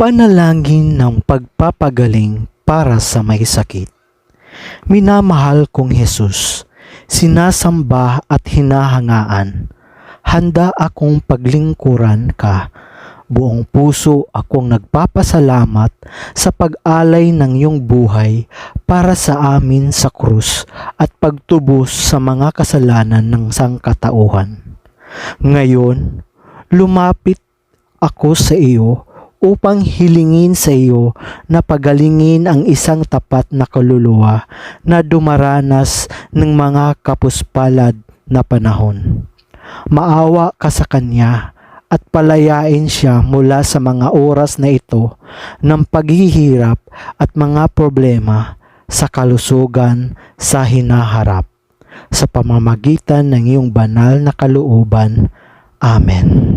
Panalangin ng pagpapagaling para sa may sakit. Minamahal kong Jesus, sinasamba at hinahangaan. Handa akong paglingkuran ka. Buong puso akong nagpapasalamat sa pag-alay ng iyong buhay para sa amin sa krus at pagtubos sa mga kasalanan ng sangkatauhan. Ngayon, lumapit ako sa iyo upang hilingin sa iyo na pagalingin ang isang tapat na kaluluwa na dumaranas ng mga kapuspalad na panahon. Maawa ka sa kanya at palayain siya mula sa mga oras na ito ng paghihirap at mga problema sa kalusugan sa hinaharap sa pamamagitan ng iyong banal na kalooban. Amen.